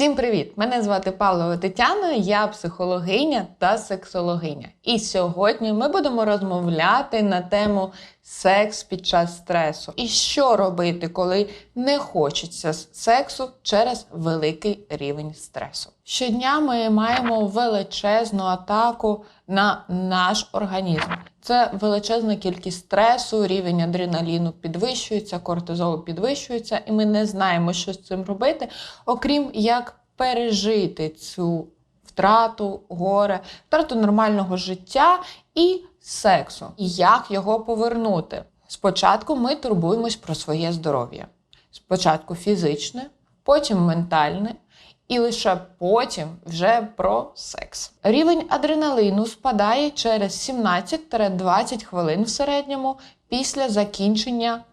Всім привіт! Мене звати Павлова Тетяна, я психологиня та сексологиня. І сьогодні ми будемо розмовляти на тему секс під час стресу. І що робити, коли не хочеться сексу через великий рівень стресу. Щодня ми маємо величезну атаку на наш організм. Це величезна кількість стресу, рівень адреналіну підвищується, кортизолу підвищується, і ми не знаємо, що з цим робити, окрім як пережити цю втрату, горе, втрату нормального життя і сексу. І як його повернути? Спочатку ми турбуємось про своє здоров'я. Спочатку фізичне, потім ментальне. І лише потім вже про секс. Рівень адреналіну спадає через 17-20 хвилин в середньому після закінчення,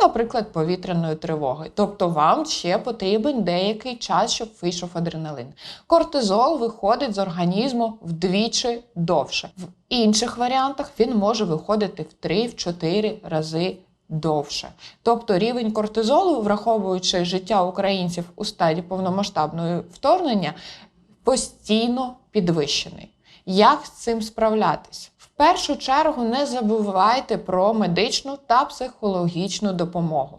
наприклад, повітряної тривоги. Тобто вам ще потрібен деякий час, щоб вийшов адреналин. Кортизол виходить з організму вдвічі довше. В інших варіантах він може виходити в 3-4 рази довше. Тобто рівень кортизолу, враховуючи життя українців у стадії повномасштабного вторгнення, постійно підвищений. Як з цим справлятись? В першу чергу не забувайте про медичну та психологічну допомогу.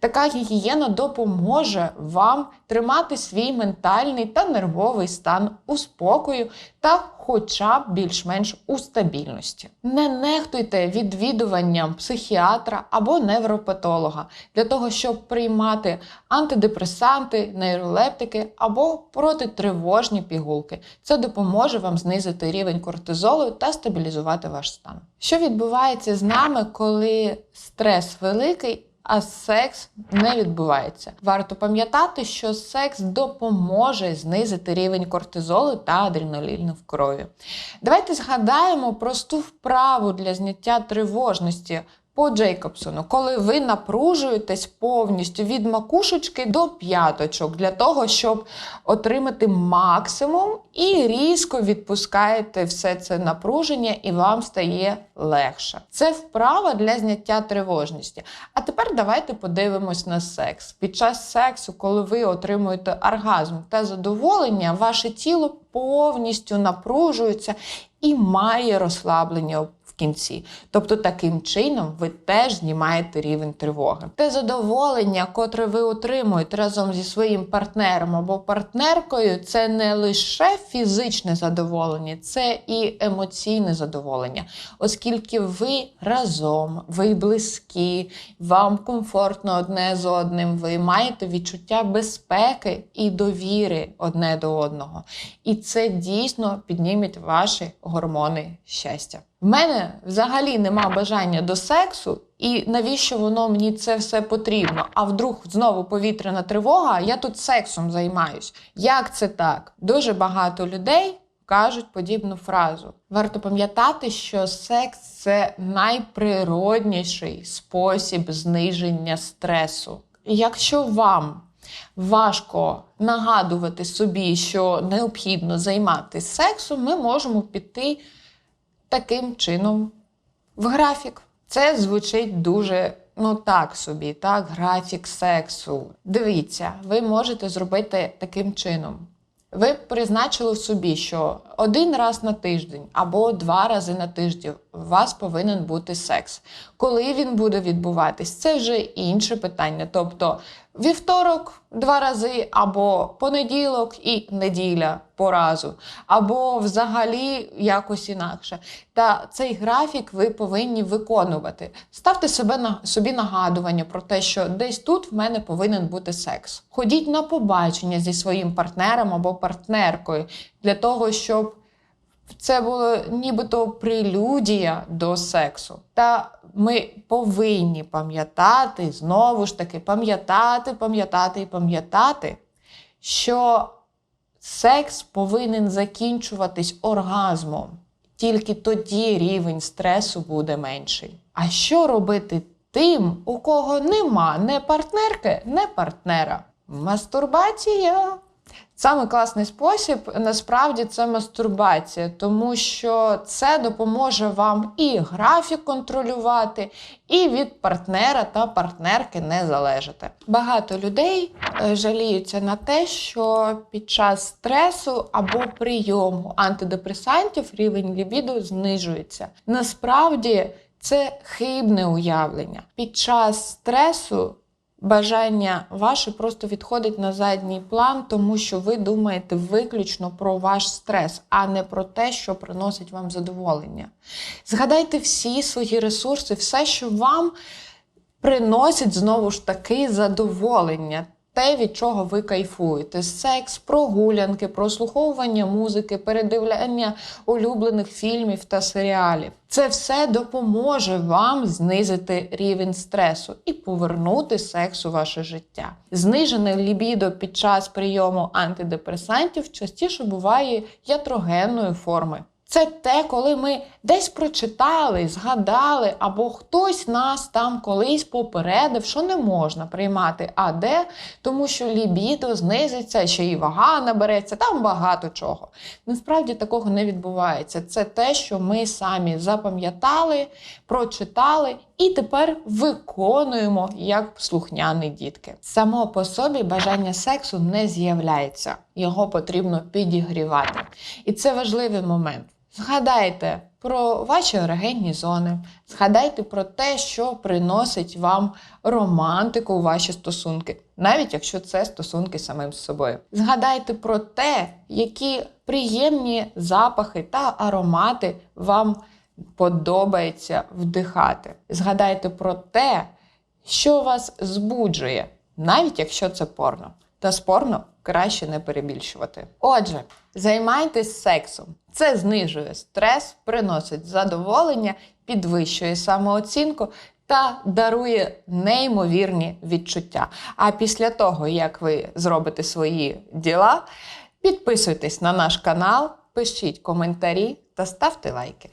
Така гігієна допоможе вам тримати свій ментальний та нервовий стан у спокою та хоча б більш-менш у стабільності. Не нехтуйте відвідуванням психіатра або невропатолога для того, щоб приймати антидепресанти, нейролептики або протитривожні пігулки. Це допоможе вам знизити рівень кортизолу та стабілізувати ваш стан. Що відбувається з нами, коли стрес великий? А секс не відбувається. Варто пам'ятати, що секс допоможе знизити рівень кортизолу та адреналіну в крові. Давайте згадаємо просту вправу для зняття тривожності. По Джейкобсону, коли ви напружуєтесь повністю від макушечки до п'яточок для того, щоб отримати максимум і різко відпускаєте все це напруження, і вам стає легше. Це вправа для зняття тривожності. А тепер давайте подивимось на секс. Під час сексу, коли ви отримуєте оргазм та задоволення, ваше тіло повністю напружується і має розслаблення кінці. Тобто, таким чином ви теж знімаєте рівень тривоги. Те задоволення, котре ви отримуєте разом зі своїм партнером або партнеркою, це не лише фізичне задоволення, це і емоційне задоволення, оскільки ви разом, ви близькі, вам комфортно одне з одним, ви маєте відчуття безпеки і довіри одне до одного. І це дійсно підніметь ваші гормони щастя. В мене взагалі нема бажання до сексу, і навіщо воно мені це все потрібно? А вдруг знову повітряна тривога, я тут сексом займаюсь. Як це так? Дуже багато людей кажуть подібну фразу. Варто пам'ятати, що секс це найприродніший спосіб зниження стресу. Якщо вам важко нагадувати собі, що необхідно займатися сексом, ми можемо піти таким чином в графік. Це звучить дуже, ну так собі, так, графік сексу. Дивіться, ви можете зробити таким чином. Ви призначили собі, що один раз на тиждень або два рази на тиждень у вас повинен бути секс. Коли він буде відбуватись, це вже інше питання. Тобто вівторок два рази, або понеділок і неділя по разу, або взагалі якось інакше. Та цей графік ви повинні виконувати. Ставте себе на собі нагадування про те, що десь тут в мене повинен бути секс. Ходіть на побачення зі своїм партнером або партнеркою для того, щоб це було нібито прелюдія до сексу. Та ми повинні пам'ятати, знову ж таки, пам'ятати, пам'ятати і пам'ятати, що секс повинен закінчуватись оргазмом. Тільки тоді рівень стресу буде менший. А що робити тим, у кого нема не партнерки, не партнера? Мастурбація. Саме класний спосіб насправді це мастурбація, тому що це допоможе вам і графік контролювати, і від партнера та партнерки не залежати. Багато людей е, жаліються на те, що під час стресу або прийому антидепресантів рівень лібіду знижується. Насправді це хибне уявлення. Під час стресу бажання ваше просто відходить на задній план, тому що ви думаєте виключно про ваш стрес, а не про те, що приносить вам задоволення. Згадайте всі свої ресурси, все, що вам приносить знову ж таки задоволення. Те, від чого ви кайфуєте: секс, прогулянки, прослуховування музики, передивляння улюблених фільмів та серіалів. Це все допоможе вам знизити рівень стресу і повернути секс у ваше життя. Знижене лібідо під час прийому антидепресантів частіше буває ятрогенної форми. Це те, коли ми десь прочитали, згадали, або хтось нас там колись попередив, що не можна приймати АД, тому що лібідо знизиться, ще і вага набереться, там багато чого. Насправді такого не відбувається. Це те, що ми самі запам'ятали, прочитали і тепер виконуємо як слухняні дітки. Само по собі бажання сексу не з'являється, його потрібно підігрівати. І це важливий момент. Згадайте про ваші ерогенні зони, згадайте про те, що приносить вам романтику у ваші стосунки, навіть якщо це стосунки самим з собою. Згадайте про те, які приємні запахи та аромати вам подобається вдихати. Згадайте про те, що вас збуджує, навіть якщо це порно. Та з порно краще не перебільшувати. Отже, займайтесь сексом. Це знижує стрес, приносить задоволення, підвищує самооцінку та дарує неймовірні відчуття. А після того, як ви зробите свої діла, підписуйтесь на наш канал, пишіть коментарі та ставте лайки.